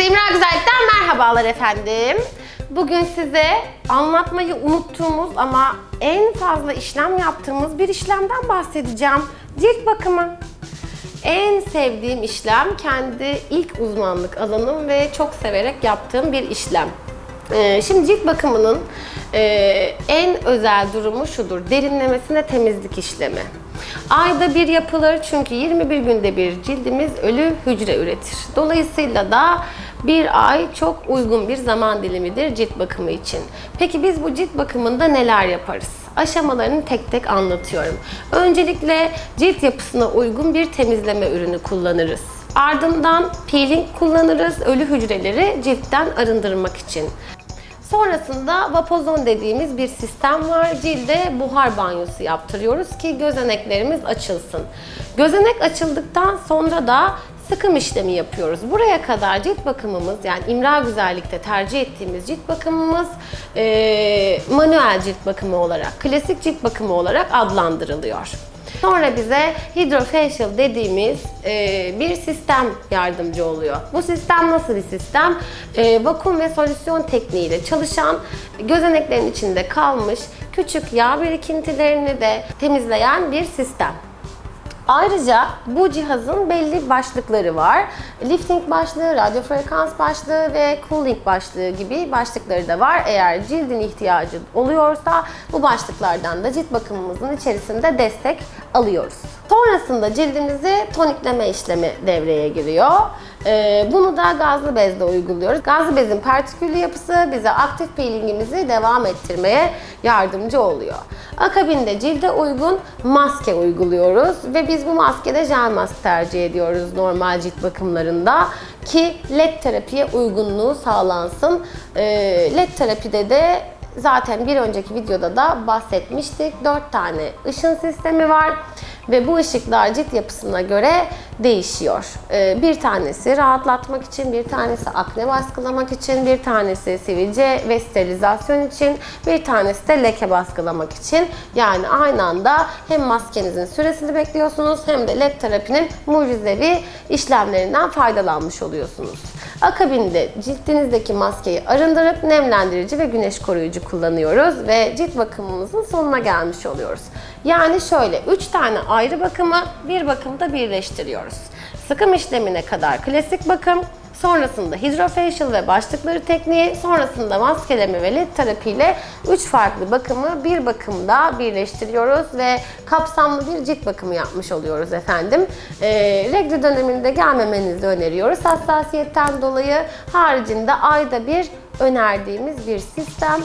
İmra Güzellik'ten merhabalar efendim. Bugün size anlatmayı unuttuğumuz ama en fazla işlem yaptığımız bir işlemden bahsedeceğim. Cilt bakımı. En sevdiğim işlem kendi ilk uzmanlık alanım ve çok severek yaptığım bir işlem. Ee, şimdi cilt bakımının e, en özel durumu şudur. Derinlemesine temizlik işlemi. Ayda bir yapılır çünkü 21 günde bir cildimiz ölü hücre üretir. Dolayısıyla da bir ay çok uygun bir zaman dilimidir cilt bakımı için. Peki biz bu cilt bakımında neler yaparız? Aşamalarını tek tek anlatıyorum. Öncelikle cilt yapısına uygun bir temizleme ürünü kullanırız. Ardından peeling kullanırız ölü hücreleri ciltten arındırmak için. Sonrasında vapozon dediğimiz bir sistem var. Cilde buhar banyosu yaptırıyoruz ki gözeneklerimiz açılsın. Gözenek açıldıktan sonra da sıkım işlemi yapıyoruz. Buraya kadar cilt bakımımız yani İmra Güzellik'te tercih ettiğimiz cilt bakımımız eee, manuel cilt bakımı olarak, klasik cilt bakımı olarak adlandırılıyor. Sonra bize hydrofacial dediğimiz e, bir sistem yardımcı oluyor. Bu sistem nasıl bir sistem? E, vakum ve solüsyon tekniğiyle çalışan gözeneklerin içinde kalmış küçük yağ birikintilerini de temizleyen bir sistem. Ayrıca bu cihazın belli başlıkları var. Lifting başlığı, radyo frekans başlığı ve cooling başlığı gibi başlıkları da var. Eğer cildin ihtiyacı oluyorsa bu başlıklardan da cilt bakımımızın içerisinde destek alıyoruz. Sonrasında cildimizi tonikleme işlemi devreye giriyor. Ee, bunu da gazlı bezde uyguluyoruz. Gazlı bezin partiküllü yapısı bize aktif peelingimizi devam ettirmeye yardımcı oluyor. Akabinde cilde uygun maske uyguluyoruz ve biz bu maskede jel mask tercih ediyoruz normal cilt bakımlarında ki led terapiye uygunluğu sağlansın. Ee, led terapide de zaten bir önceki videoda da bahsetmiştik. 4 tane ışın sistemi var ve bu ışıklar cilt yapısına göre değişiyor. Ee, Bir tanesi rahatlatmak için, bir tanesi akne baskılamak için, bir tanesi sivilce ve sterilizasyon için, bir tanesi de leke baskılamak için. Yani aynı anda hem maskenizin süresini bekliyorsunuz hem de led terapinin mucizevi işlemlerinden faydalanmış oluyorsunuz. Akabinde cildinizdeki maskeyi arındırıp nemlendirici ve güneş koruyucu kullanıyoruz ve cilt bakımımızın sonuna gelmiş oluyoruz. Yani şöyle 3 tane ayrı bakımı bir bakımda birleştiriyoruz. Sıkım işlemine kadar klasik bakım, sonrasında hydrofacial ve başlıkları tekniği, sonrasında maskeleme ve led terapi ile 3 farklı bakımı bir bakımda birleştiriyoruz ve kapsamlı bir cilt bakımı yapmış oluyoruz efendim. Ee, regl döneminde gelmemenizi öneriyoruz hassasiyetten dolayı. Haricinde ayda bir önerdiğimiz bir sistem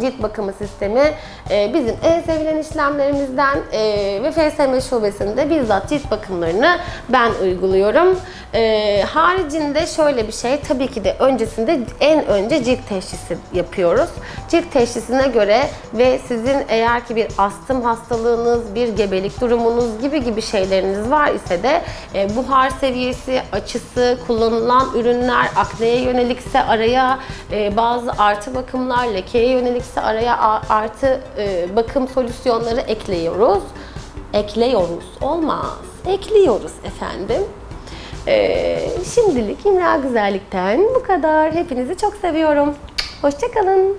cilt bakımı sistemi e, bizim en sevilen işlemlerimizden e, ve FSM şubesinde bizzat cilt bakımlarını ben uyguluyorum. E, haricinde şöyle bir şey tabii ki de öncesinde en önce cilt teşhisi yapıyoruz. Cilt teşhisine göre ve sizin eğer ki bir astım hastalığınız, bir gebelik durumunuz gibi gibi şeyleriniz var ise de e, buhar seviyesi, açısı, kullanılan ürünler, akneye yönelikse araya e, bazı artı bakımlar, lekeye yönelikse araya artı e, bakım solüsyonları ekliyoruz. Ekliyoruz. Olmaz. Ekliyoruz efendim. E, şimdilik İmra Güzellik'ten bu kadar. Hepinizi çok seviyorum. Hoşçakalın.